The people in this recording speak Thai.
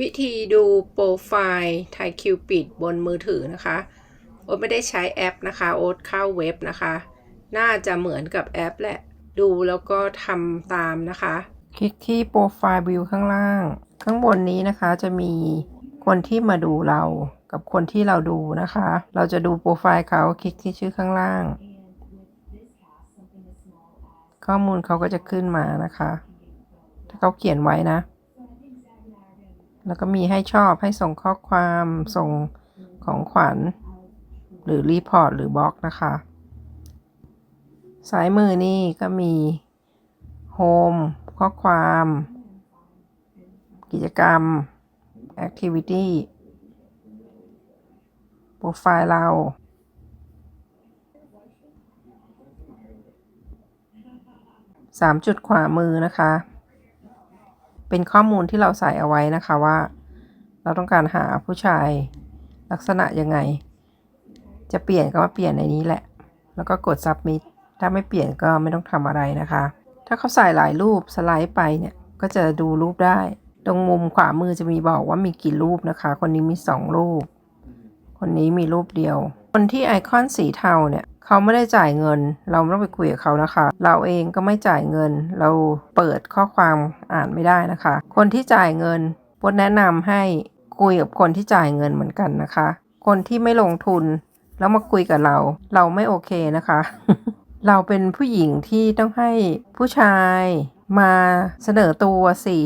วิธีดูโปรไฟล์ไทยคิวปิดบนมือถือนะคะ โอ๊ตไม่ได้ใช้แอปนะคะ โอ๊ตเข้าเว็บนะคะ น่าจะเหมือนกับแอปแหละ ดูแล้วก็ทำตามนะคะ คลิกที่โปรไฟล์วิวข้างล่าง ข้างบนนี้นะคะจะมีคนที่มาดูเรากับคนที่เราดูนะคะ เราจะดูโปรไฟล์เขาคลิกที่ชื่อข้างล่าง ข้อมูลเขาก็จะขึ้นมานะคะ ถ้าเขาเขียนไว้นะ แล้วก็มีให้ชอบให้ส่งข้อความส่งของขวัญ หรือรีพอร์ตหรือบล็อกนะคะซ้ายมือนี่ก็มีโฮมข้อความ กิจกรรม Activity โปรไฟล์เรา สามจุดขวามือนะคะ เป็นข้อมูลที่เราใส่เอาไว้นะคะว่า เราต้องการหาผู้ชายลักษณะยังไง จะเปลี่ยนก็มาเปลี่ยนในนี้แหละ แล้วก็กด submit ถ้าไม่เปลี่ยนก็ไม่ต้องทำอะไรนะคะ ถ้าเขาใส่หลายรูปสไลด์ไปเนี่ยก็จะดูรูปได้ ตรงมุมขวามือจะมีบอกว่ามีกี่รูปนะคะ คนนี้มี 2 รูป คนนี้มีรูปเดียว คนที่ไอคอนสีเทาเนี่ย เขาไม่ได้จ่ายเงิน เราไม่ต้องไปคุยกับเขานะคะ เราเองก็ไม่จ่ายเงิน เราเปิดข้อความอ่านไม่ได้นะคะ คนที่จ่ายเงินปดแนะนำให้คุยกับคนที่จ่ายเงินเหมือนกันนะคะ คนที่ไม่ลงทุนแล้วมาคุยกับเรา เราไม่โอเคนะคะ เราเป็นผู้หญิงที่ต้องให้ผู้ชายมาเสนอตัวสิ